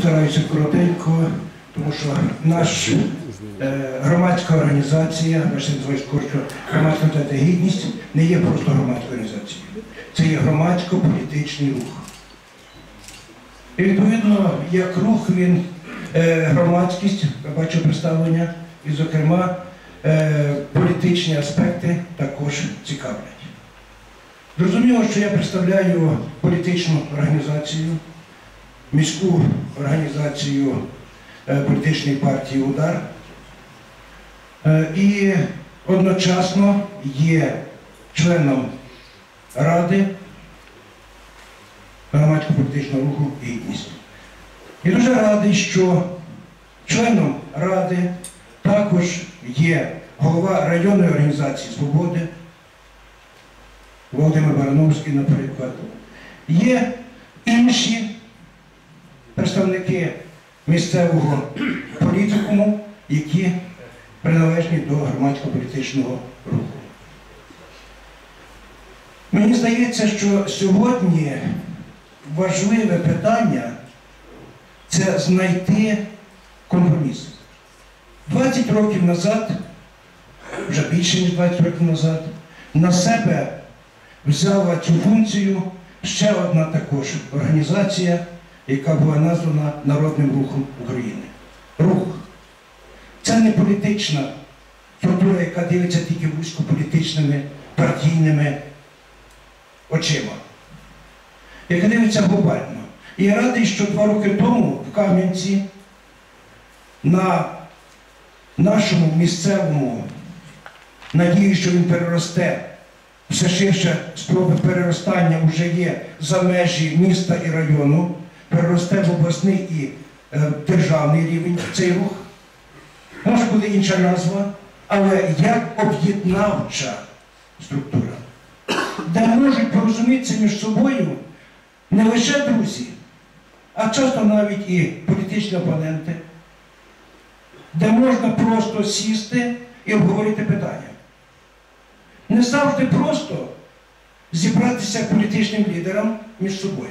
постараюся коротенько, тому що наш е, громадська організація, що громадська та гідність не є просто громадською організацією. Це є громадсько-політичний рух. І відповідно, як рух він е, громадськість, я бачу представлення, і, зокрема, е, політичні аспекти також цікавлять. Зрозуміло, що я представляю політичну організацію, міську організацію е, політичної партії Удар. Е, І одночасно є членом Ради громадського політичного руху гідність. І дуже радий, що членом Ради також є голова районної організації Свободи, Володимир Барановський, наприклад. Є інші представники місцевого політикуму, які приналежні до громадського політичного руху. Мені здається, що сьогодні важливе питання це знайти компроміс. 20 років назад, вже більше ніж 20 років назад, на себе взяла цю функцію ще одна також організація, яка була названа Народним рухом України. Рух. Це не політична структура, яка дивиться тільки вузькополітичними партійними очима, яка дивиться глобально. І я радий, що два роки тому в Кам'янці на нашому місцевому надії, що він переросте, все ширше спроби переростання вже є за межі міста і району, переросте в обласний і е, державний рівень цей рух. Може бути інша назва, але як об'єднавча структура, де можуть порозумітися між собою не лише друзі, а часто навіть і політичні опоненти, де можна просто сісти і обговорити питання. Не завжди просто зібратися політичним лідерам між собою.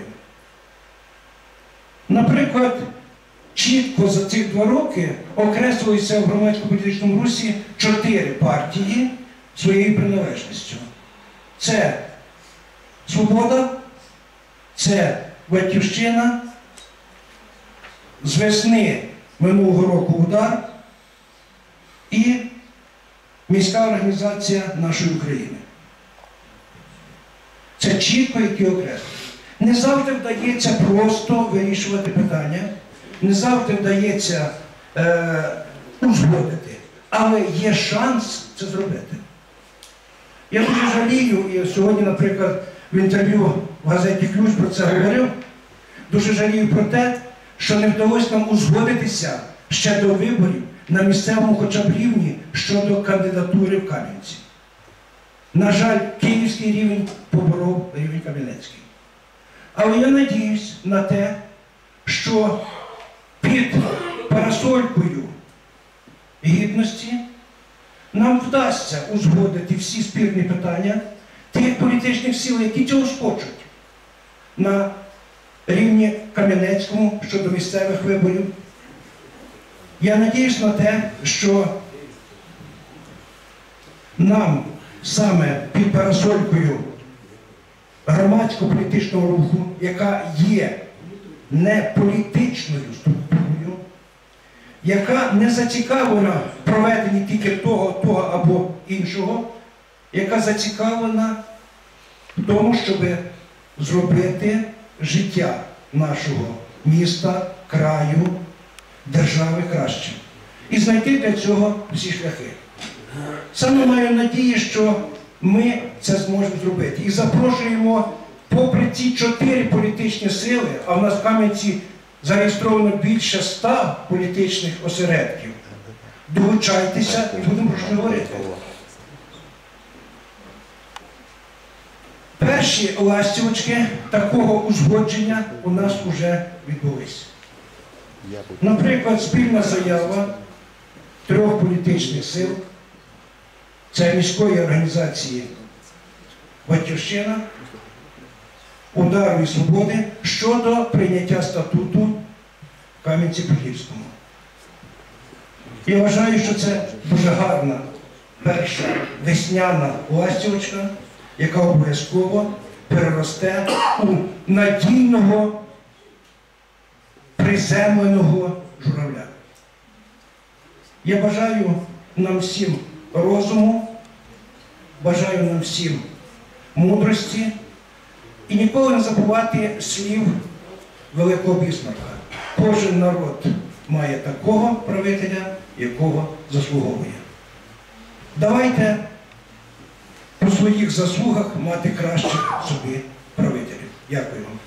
Наприклад, чітко за цих два роки окреслюються в громадсько-політичному русі чотири партії своєю приналежністю. Це Свобода, це Батьківщина, з весни минулого року удар і міська організація нашої України. Це чітко, які окреслені. Не завжди вдається просто вирішувати питання, не завжди вдається е, узгодити, але є шанс це зробити. Я дуже жалію, і сьогодні, наприклад, в інтерв'ю в газеті Ключ про це говорив, дуже жалію про те, що не вдалося нам узгодитися ще до виборів на місцевому хоча б рівні щодо кандидатури в Кам'янці. На жаль, київський рівень поборов рівень Кам'янецький. Але я надіюсь на те, що під парасолькою гідності нам вдасться узгодити всі спірні питання тих політичних сил, які цього схочуть на рівні Кам'янецькому щодо місцевих виборів. Я надіюсь на те, що нам саме під парасолькою громадського політичного руху, яка є не політичною структурою, яка не зацікавлена в проведенні тільки того, того або іншого, яка зацікавлена в тому, щоб зробити життя нашого міста, краю, держави краще. І знайти для цього всі шляхи. Саме маю надії, що ми це зможемо зробити. І запрошуємо, попри ці чотири політичні сили, а в нас в Кам'янці зареєстровано більше ста політичних осередків. Долучайтеся і будемо про що говорити. Перші ластівочки такого узгодження у нас вже відбулись. Наприклад, спільна заява трьох політичних сил, це міської організації Батьківщина, Удару і Свободи щодо прийняття статуту Кам'янці-Подільському. Я вважаю, що це дуже гарна перша весняна ластівочка, яка обов'язково переросте у надійного приземленого журавля. Я бажаю нам всім розуму, бажаю нам всім мудрості і ніколи не забувати слів великого бісмарка. Кожен народ має такого правителя, якого заслуговує. Давайте по своїх заслугах мати кращих собі правителів. Дякую вам.